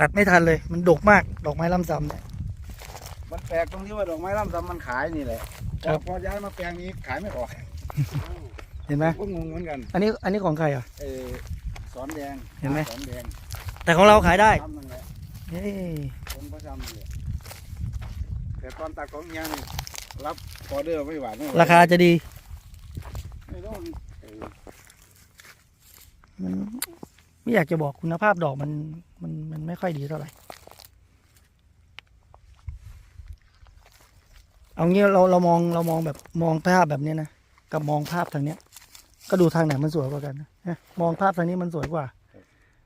ตัดไม่ทันเลย มันดกมากดอกไม้ลำซำเนี่ย มันแปลกตรงที่ว่าดอกไม้ล่ำซำมันขายนี่แหละครับพอย้ายมาแปลงนี้ขายไม่ออกเห็นไหมก็งงเหมือนกันอันนี้อันนี้ของใครอะ เออสอนแดงเห็นไหม สอนแดงแต่ของเราขายได้ทำนั่นแหละเฮ้ยผมก็ทำนี่แหละแต่ตอนตัดของเฮียนี่รับออเดอร์ไม่หวานไม่ไหวราคาจะดีไม่ต้องเออมัน ไม่อยากจะบอกคุณภาพดอกมันมันมันไม่ค่อยดีเท่าไหร่ เอางี้เราเรามองเรามองแบบมองภาพแบบเนี้ยนะกับมองภาพทางเนี้ย ก็ดูทางไหนมันสวยกว่ากันนะนะมองภาพทางนี้มันสวยกว่า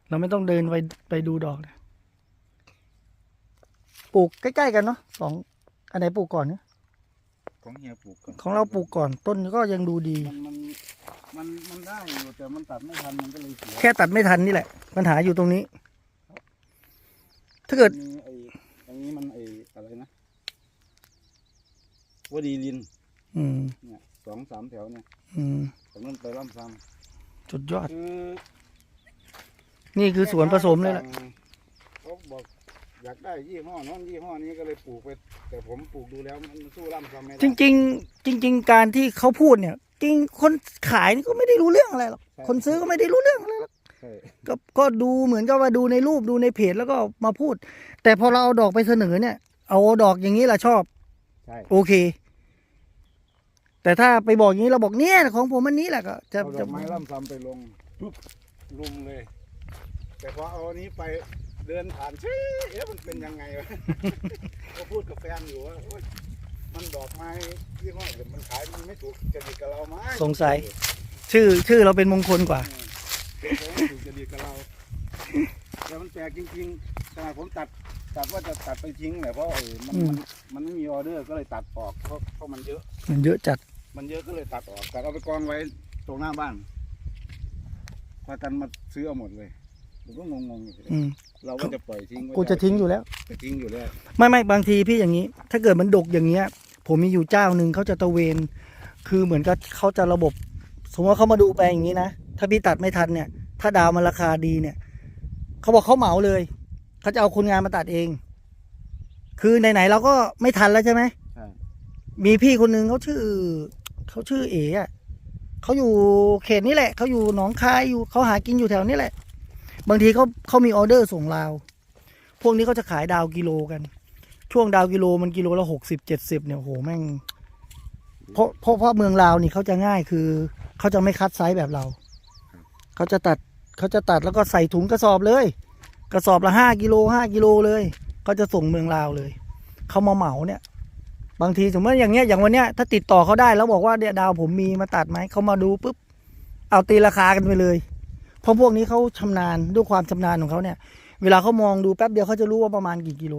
เราไม่ต้องเดินไปไปดูดอกนะปลูกใกล้ๆกันเนาะสองอันไหนปลูกก่อนเนี่ยของเฮียปลูกก่อนของเราปลูกก่อนต้นก็ยังดูดีมันมัน มันมันได้อยู่แต่มันตัดไม่ทันมันก็เลยเสียแค่ตัดไม่ทันนี่แหละ ปัญหาอยู่ตรงนี้ ถ้าเกิดมีไอ้อันนี้มันไอ้อะไรนะวดีลินอืมเนี่ยสองสามแถวเนี่ยอืมตรงนั้นไปล่ำซ้สุดยอดำคือนี่คือสวนผสมเลยแหละเขาบอกอยากได้ยี่ห้อนั้นยี่ห้อนี้ก็เลยปลูกไป แต่ผมปลูกดูแล้วมันสู้ล่ำซ้ำไม่ได้จริง ๆ จริง ๆ การที่เขาพูดเนี่ย จริงคนขายนี่ก็ไม่ได้รู้เรื่องอะไรหรอกคนซื้อก็ไม่ได้รู้เรื่องอะไรหรอกใช่ก็ก็ดูเหมือนกับว่าดูในรูปดูในเพจแล้วก็มาพูด แต่พอเราเอาดอกไปเสนอเนี่ย เอาดอกอย่างนี้แหละชอบใช่โอเค แต่ถ้าไปบอกอย่างนี้เราบอกเนี่ยของผมอันนี้แหละก็จะเอาดจะอกไม้ล่ำซ้ำไปลงปุ๊บลุมเลย แต่พอเอาอันนี้ไปเดินผ่านเช่เอ๊ะมันเป็นยังไงวะก็พูดกับแฟนอยู่ว่าโอ๊ย มันดอกไม้ยี่ห้ออื่นมันขายมันไม่ถูกจริตกับเราไหมสงสัย ชื่อชื่อเราเป็นมงคลกว่า เออไม่ถูกจริตกับเราแต่มันแปลกจริงๆขนาดผมตัดตัดว่าจะตัดไปทิ้งแหละเพราะเออมันอืม มันมันไม่มีออเดอร์ก็เลยตัดออกเพราะเพราะมันเยอะ มันเยอะจัดมันเยอะก็เลยตัดออก แต่เอาไปกองไว้ตรงหน้าบ้านพากันมาซื้อเอาหมดเลยผมก็งงๆอยู่อืมเราก็จะปล่อยทิ้งไว้กูจะทิ้งอยู่แล้ว จะทิ้งอยู่แล้ว ไม่ไม่บางทีพี่อย่างนี้ ถ้าเกิดมันดกอย่างเงี้ย ผมมีอยู่เจ้าหนึ่งเขาจะตะเวน คือเหมือนกับเขาจะระบบ สมมติว่าเขามาดูแปลงอย่างนี้นะ ถ้าพี่ตัดไม่ทันเนี่ย ถ้าดาวมันราคาดีเนี่ย เขาบอกเขาเหมาเลย เขาจะเอาคนงานมาตัดเอง คือไหนๆเราก็ไม่ทันแล้วใช่ไหมใช่มีพี่คนหนึ่งเขาชื่อเขาชื่อเอ๋อะเขาอยู่เขตนี้แหละ เขาอยู่หนองคายอยู่เขาหากินอยู่แถวนี้แหละ บางทีเขาเขามีออเดอร์ส่งลาว พวกนี้เขาจะขายดาวกิโลกัน ช่วงดาวกิโลมันกิโลละหกสิบเจ็ดสิบเนี่ยโหแม่งเพราะเพราะเพราะเมืองลาวนี่เขาจะง่ายคือเขาจะไม่คัดไซส์แบบเรา เขาจะตัดเขาจะตัดแล้วก็ใส่ถุงกระสอบเลย กระสอบละห้ากิโลห้ากิโลเลยเขาจะส่งเมืองลาวเลยเขามาเหมาเนี่ย บางทีสมมติอย่างเงี้ยอย่างวันเนี้ยถ้าติดต่อเขาได้แล้วบอกว่าเนี่ยดาวผมมีมาตัดไหมเขามาดูปุ๊บเอาตีราคากันไปเลย เพราะพวกนี้เขาชำนาญด้วยความชำนาญของเขาเนี่ย เวลาเขามองดูแป๊บเดียวเขาจะรู้ว่าประมาณกี่กิโล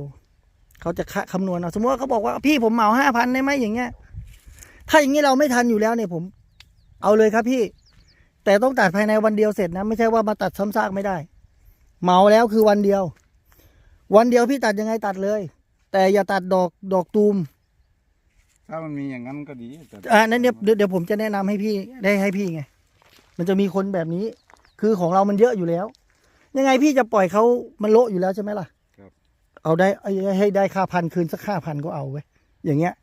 เขาจะคะคำนวณเอาสมมติว่าเขาบอกว่าพี่ผมเหมาห้าพันได้ไหมอย่างเงี้ย ถ้าอย่างนี้เราไม่ทันอยู่แล้วเนี่ยผม เอาเลยครับพี่ แต่ต้องตัดภายในวันเดียวเสร็จนะ ไม่ใช่ว่ามาตัดซ้ำซากไม่ได้ เหมาแล้วคือวันเดียว วันเดียวพี่ตัดยังไงตัดเลย แต่อย่าตัดดอกดอกตูมถ้ามันมีอย่างนั้นก็ดีแต่อ่านั้นเดี๋ยวเดี๋ยวเดี๋ยวผมจะแนะนำให้พี่ได้ให้พี่ไง มันจะมีคนแบบนี้ คือของเรามันเยอะอยู่แล้ว ยังไงพี่จะปล่อยเขามันโละอยู่แล้วใช่ไหมล่ะ เอาได้ให้ได้ค่าพันคืนสักค่าพันก็เอาไว้อย่างเงี้ย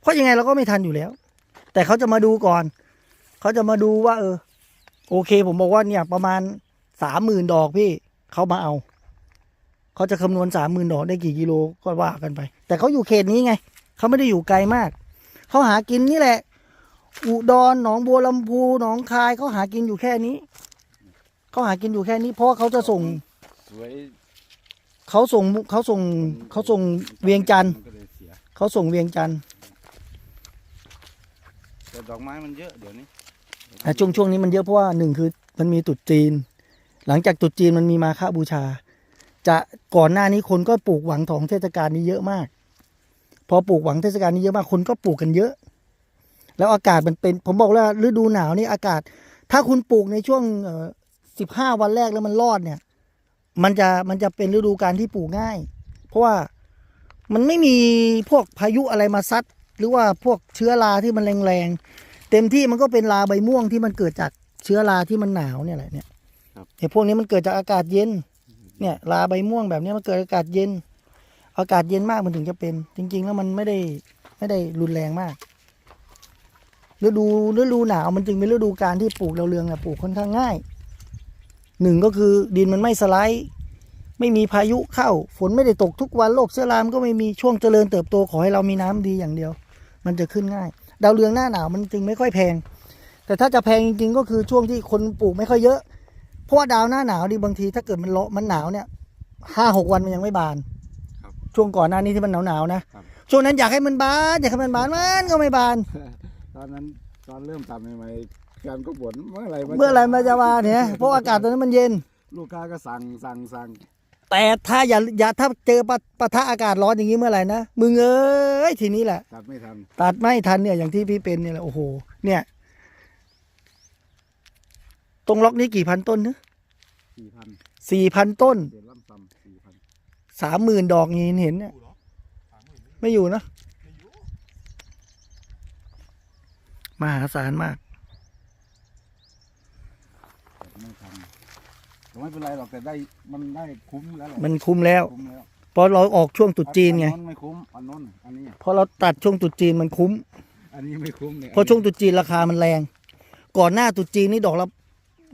เพราะยังไงเราก็ไม่ทันอยู่แล้ว แต่เขาจะมาดูก่อน เขาจะมาดูว่า เออ โอเค ผมบอกว่าเนี่ย ประมาณสามหมื่นดอกพี่เขามาเอา เขาจะคำนวณสามหมื่นดอกได้กี่กิโลก็ว่ากันไป แต่เขาอยู่เขตนี้ไง เขาไม่ได้อยู่ไกลมาก เขาหากินนี่แหละ อุดรหนองบัวลำพูหนองคายเขาหากินอยู่แค่นี้ เขาหากินอยู่แค่นี้ เพราะเขาจะส่งสวย เขาส่งเขาส่งเขาส่งเวียงจันทร์มันก็เลยเสีย เขาส่งเวียงจันทร์แต่ดอกไม้มันเยอะเดี๋ยวนี้อะช่วงช่วงนี้มันเยอะเพราะว่าหนึ่งคือมันมีตรุษจีน หลังจากตรุษจีนมันมีมาฆบูชา จะก่อนหน้านี้คนก็ปลูกหวังของเทศกาลนี้เยอะมาก พอปลูกหวังเทศกาลนี้เยอะมากคนก็ปลูกกันเยอะ แล้วอากาศมันเป็น ผมบอกแล้วฤดูหนาวนี่อากาศ ถ้าคุณปลูกในช่วงสิบห้าวันแรกแล้วมันรอดเนี่ย มันจะมันจะเป็นฤดูการที่ปลูกง่าย เพราะว่ามันไม่มีพวกพายุอะไรมาซัด หรือว่าพวกเชื้อราที่มันแรงๆ เต็มที่มันก็เป็นราใบม่วงที่มันเกิดจากเชื้อราที่มันหนาวเนี่ยแหละเนี่ยไอ้พวกนี้มันเกิดจากอากาศเย็น เนี่ยลาใบม่วงแบบเนี้ยมันเกิดอากาศเย็น อากาศเย็นมากมันถึงจะเป็น จริง ๆ แล้วมันไม่ได้ไม่ได้รุนแรงมากฤดูฤดูหนาวมันจึงเป็นฤดูการที่ปลูกดาวเรืองอะปลูกค่อนข้างง่าย หนึ่งก็คือดินมันไม่สไลด์ ไม่มีพายุเข้า ฝนไม่ได้ตกทุกวันโรคเชื้อรามก็ไม่มีช่วงเจริญเติบโตขอให้เรามีน้ำดีอย่างเดียว มันจะขึ้นง่าย ดาวเรืองหน้าหนาวมันจึงไม่ค่อยแพง แต่ถ้าจะแพงจริงๆก็คือช่วงที่คนปลูกไม่ค่อยเยอะ เพราะว่าดาวหน้าหนาวดีบางทีถ้าเกิดมันเลาะมันหนาวเนี่ยห้าหกวันมันยังไม่บานครับช่วงก่อนหน้านี้ที่มันหนาวๆนะครับช่วงนั้นอยากให้มันบานอยากให้มันบานมันก็ไม่บาน ตอนนั้นตอนเริ่มทำใหม่ ๆแฟนก็บ่นเมื่อไหร่เมื่อไหรมันจะบานเนี่ยเพราะอากาศตอนนั้นมันเย็น ลูกค้าก็สั่งสั่งสั่งแต่ถ้าอย่าอย่าถ้าเจอปะปะทะอากาศร้อนอย่างนี้เมื่อไหร่นะมึงเอ้ยทีนี้แหละ ตัดไม่ทันตัดไม่ทันเนี่ยอย่างที่พี่เป็นเนี่ยแหละโอ้โห เนี่ย ตรงล็อกนี้กี่พันต้นนะสี่พันสี่พันต้นเดือนล่ำซ้ำสี่พันสามหมื่นดอกนี้เห็นเนี่ย ไม่อยู่นะมหาศาลมาก ตัดไม่ทัน แต่ไม่เป็นไรหรอกแต่ได้มันได้คุ้มแล้วแหละมันคุ้มแล้ว คุ้มแล้วเพราะเราออกช่วงตรุษจีนไงอัไม่คุ้มอันนู้นอันนี้พอเราตัดช่วงตรุษจีนมันคุ้ม อันนี้ไม่คุ้มเนี่ยเพราะช่วงตรุษจีนราคามันแรง ก่อนหน้าตรุษจีนนี่ดอกละ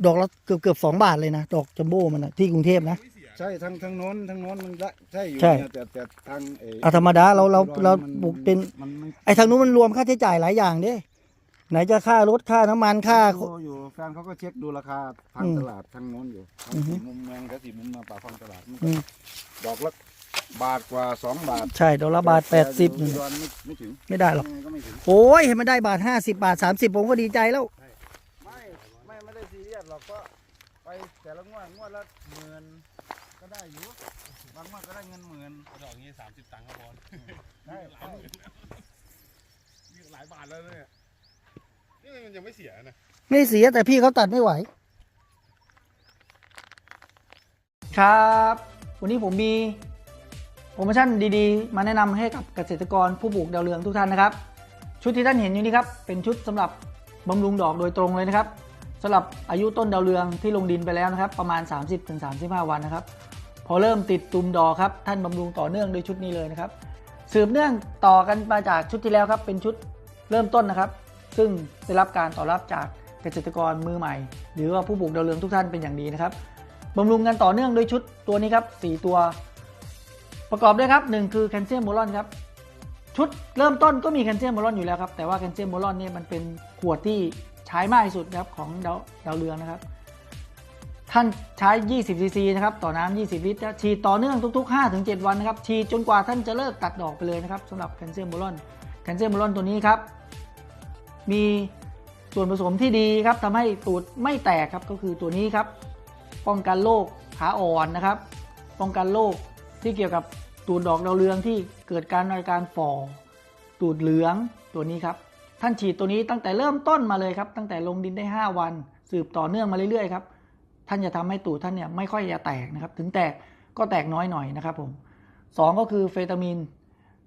ดอกละเกือบเกือบสองบาทเลยนะ ดอกจัมโบ้มันนะที่กรุงเทพนะ ใช่ทั้งทั้งโน้นทั้งโน้นมันได้ใช่อยู่ใช่ เนี่ยแต่แต่ทางเออะธรรมดาเราเราเรามันปลูกเป็น มันไม่ไอ้ทางนู้นมันรวมค่าใช้จ่ายหลายอย่างเด้ ไหนจะค่ารถค่าน้ำมันค่า ดูอยู่แฟนเขาก็เช็คดูราคาทางอืมตลาดทางโน้นอยู่ทางอือฮึสี่มุมเมืองกับสี่มุมมาป่าคลองตลาดมันอืม ดอกละบาทกว่าสองบาทใช่ดอกละบาทแปดสิบแต่อยู่อุดรไม่ไม่ถึงไม่ได้หรอก ยังไงก็ไม่ถึงโอ้ยเห็นมันได้บาทห้าสิบาทสามสิบผมก็ดีใจแล้ว ไม่ไม่ไม่ได้ซีเรียสหรอกก็ไปแต่ละงวดงวดละหมื่นก็ได้อยู่บางงวดก็ได้เงินหมื่นดอกนี้สามสิบตังค์ครับบอลได้ได้นี่หลายบาทแล้วเนี่ยนี่ มันยังไม่เสียนะ ไม่เสียแต่พี่เขาตัดไม่ไหว ครับ วันนี้ผมมีโปรโมชั่นดีๆ มาแนะนำให้กับเกษตรกรผู้ปลูกดาวเรืองทุกท่านนะครับ ชุดที่ท่านเห็นอยู่นี้ครับ เป็นชุดสำหรับบำรุงดอกโดยตรงเลยนะครับสำหรับอายุต้นดาวเรืองที่ลงดินไปแล้วนะครับ ประมาณ 30-35 วันนะครับ พอเริ่มติดตุ่มดอกครับท่านบำรุงต่อเนื่องโดยชุดนี้เลยนะครับ สืบเนื่องต่อกันมาจากชุดที่แล้วครับ เป็นชุดเริ่มต้นนะครับ ซึ่งได้รับการตอบรับจากเกษตรกรมือใหม่ หรือว่าผู้ปลูกดาวเรืองทุกท่านเป็นอย่างดีนะครับบำรุงกันต่อเนื่องโดยชุดตัวนี้ครับ 4 ตัว ประกอบด้วยครับหนึ่งคือแคลเซียมโบรอนครับชุดเริ่มต้นก็มีแคลเซียมโบรอนอยู่แล้วครับ แต่ว่าแคลเซียมโบรอนเนี่ยมันเป็นขวดที่ใช้มากที่สุดนะครับของดาวดาวเรืองนะครับ ท่านใช้ 20ซีซีนะครับต่อน้ำ20 ลิตรฉีดต่อเนื่องทุก ๆ 5-7 วันนะครับฉีดจนกว่าท่านจะเลิกตัดดอกไปเลยนะครับสำหรับแคลเซียมโบรอนแคลเซียมโบรอนตัวนี้ครับ มีส่วนผสมที่ดีครับทำให้ตูดไม่แตกครับก็คือตัวนี้ครับ ป้องกันโรคขาอ่อนนะครับ ป้องกันโรคที่เกี่ยวกับตูดดอกดาวเรืองที่เกิดการอาการฝ่อตูดเหลืองตัวนี้ครับ ท่านฉีดตัวนี้ตั้งแต่เริ่มต้นมาเลยครับ ตั้งแต่ลงดินได้ 5 วัน สืบต่อเนื่องมาเรื่อยๆครับท่านจะทำให้ตูดท่านเนี่ยไม่ค่อยจะแตกนะครับ ถึงแตกก็แตกน้อยหน่อยนะครับผมสองก็คือเฟตามิน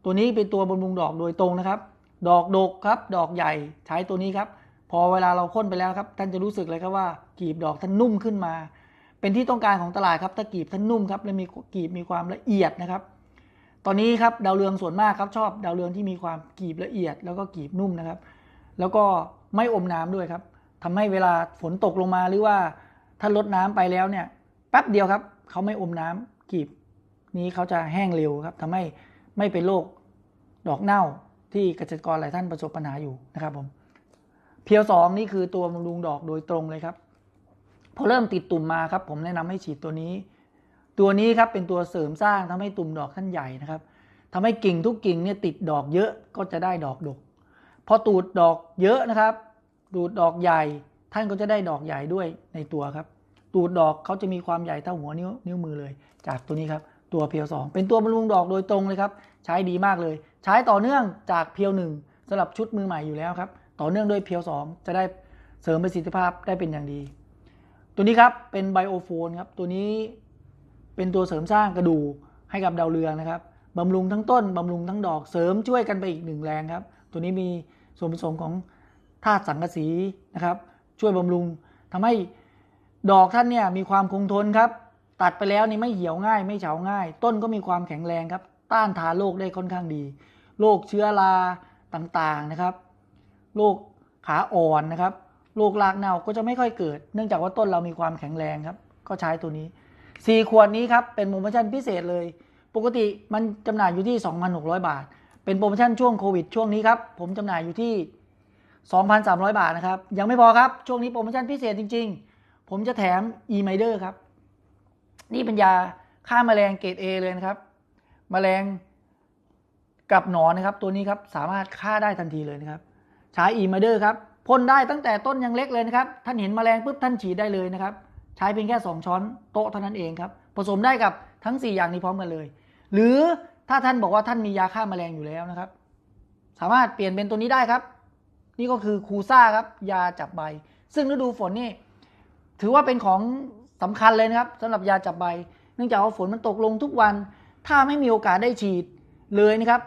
ตัวนี้เป็นตัวบำรุงดอกโดยตรงนะครับ ดอกดกครับ ดอกใหญ่ใช้ตัวนี้ครับ พอเวลาเราพ่นไปแล้วครับ ท่านจะรู้สึกเลยครับว่ากีบดอกท่านนุ่มขึ้นมา เป็นที่ต้องการของตลาดครับถ้ากีบท่านนุ่มครับและมีกีบมีความละเอียดนะครับ ตอนนี้ครับดาวเรืองส่วนมากครับชอบดาวเรืองที่มีความกีบละเอียด แล้วก็กีบนุ่มนะครับ แล้วก็ไม่อมน้ำด้วยครับทำให้เวลาฝนตกลงมาหรือว่าถ้าลดน้ำไปแล้วเนี่ยแป๊บเดียวครับเขาไม่อมน้ำกีบนี้เขาจะแห้งเร็วครับทำให้ไม่เป็นโรคดอกเน่า ที่เกษตรกรหลายท่านประสบปัญหาอยู่นะครับผมเพียวสองนี่คือตัวบำรุงดอกโดยตรงเลยครับพอเริ่มติดตุ่มมาครับ ผมแนะนำให้ฉีดตัวนี้ ตัวนี้ครับเป็นตัวเสริมสร้างทำให้ตุ่มดอกท่านใหญ่นะครับทำให้กิ่งทุกกิ่งเนี่ยติดดอกเยอะก็จะได้ดอกดกพอตูดดอกเยอะนะครับ ตูดดอกใหญ่ ท่านก็จะได้ดอกใหญ่ด้วยในตัวครับ ตูดดอกเขาจะมีความใหญ่เท่าหัวนิ้วนิ้วมือเลย จากตัวนี้ครับ ตัวเพียวสองเป็นตัวบำรุงดอกโดยตรงเลยครับ ใช้ดีมากเลย ใช้ต่อเนื่องจากเพียวหนึ่งสำหรับชุดมือใหม่อยู่แล้วครับ ต่อเนื่องด้วยเพียวสองจะได้เสริมประสิทธิภาพได้เป็นอย่างดี ตัวนี้ครับเป็นไบโอโฟนครับ ตัวนี้เป็นตัวเสริมสร้างกระดูกให้กับดาวเรืองนะครับบำรุงทั้งต้นบำรุงทั้งดอกเสริมช่วยกันไปอีกหนึ่งแรงครับ ตัวนี้มีส่วนผสมของธาตุสังกะสีนะครับ ช่วยบำรุงทำให้ดอกท่านเนี่ยมีความคงทนครับ ตัดไปแล้วนี่ไม่เหี่ยวง่าย ไม่เฉาง่าย ต้นก็มีความแข็งแรงครับ ต้านทานโรคได้ค่อนข้างดี โรคเชื้อราต่างๆนะครับโรคขาอ่อนนะครับโรครากเน่าก็จะไม่ค่อยเกิด เนื่องจากว่าต้นเรามีความแข็งแรงครับ ก็ใช้ตัวนี้ 4 ขวดนี้ครับ เป็นโปรโมชั่นพิเศษเลย ปกติมันจำหน่ายอยู่ที่ 2,600 บาท เป็นโปรโมชั่นช่วงโควิดช่วงนี้ครับ ผมจำหน่ายอยู่ที่ 2,300 บาทนะครับ ยังไม่พอครับ ช่วงนี้โปรโมชั่นพิเศษจริง ๆ ผมจะแถม e m i d e r ครับ นี่เป็นยาฆ่าแมลงเกรด A เลยนะครับแมลง กับหนอนนะครับ ตัวนี้ครับสามารถฆ่าได้ทันทีเลยนะครับใช้ e m i d e r ครับพ่นได้ตั้งแต่ต้นยังเล็กเลยนะครับ ท่านเห็นแมลงปุ๊บท่านฉีดได้เลยนะครับ ใช้เพียงแค่ 2 ช้อนโต๊ะเท่านั้นเองครับ ผสมได้กับทั้ง 4 อย่างนี้พร้อมกันเลย หรือถ้าท่านบอกว่าท่านมียาฆ่าแมลงอยู่แล้วนะครับ สามารถเปลี่ยนเป็นตัวนี้ได้ครับ นี่ก็คือคูซ่าครับ ยาจับใบ ซึ่งฤดูฝนนี่ ถือว่าเป็นของสำคัญเลยนะครับสำหรับยาจับใบ เนื่องจากว่าฝนมันตกลงทุกวัน ถ้าไม่มีโอกาสได้ฉีดเลยนะครับ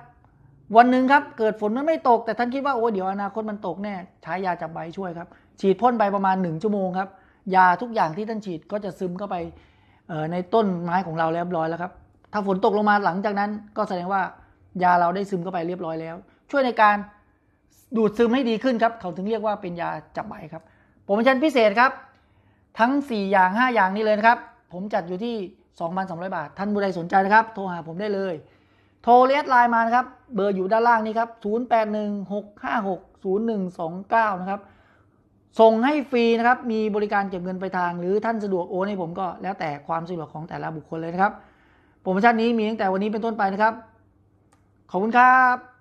วันหนึ่งครับเกิดฝนมันไม่ตก แต่ท่านคิดว่าโอ้เดี๋ยวอนาคตมันตกแน่ใช้ยาจับใบช่วยครับ ฉีดพ่นไปประมาณ 1 ชั่วโมงครับยาทุกอย่างที่ท่านฉีดก็จะซึมเข้าไปในต้นไม้ของเราเรียบร้อยแล้วครับ ถ้าฝนตกลงมาหลังจากนั้น ก็แสดงว่ายาเราได้ซึมเข้าไปเรียบร้อยแล้ว ช่วยในการดูดซึมให้ดีขึ้นครับ เขาถึงเรียกว่าเป็นยาจับใบครับโปรโมชั่นพิเศษครับ ทั้ง 4 อย่าง 5 อย่างนี้เลยนะครับ ผมจัดอยู่ที่ 2,200 บาท ท่านผู้ใดสนใจนะครับ โทรหาผมได้เลย โทรเลสไลน์มานะครับ เบอร์อยู่ด้านล่างนี้ครับ 0816560129 นะครับ ส่งให้ฟรีนะครับ มีบริการเก็บเงินไปลายทาง หรือท่านสะดวกโอนให้ผมก็แล้วแต่ความสะดวกของแต่ละบุคคลเลยนะครับ โปรโมชั่นนี้มีตั้งแต่วันนี้เป็นต้นไปนะครับ ขอบคุณครับ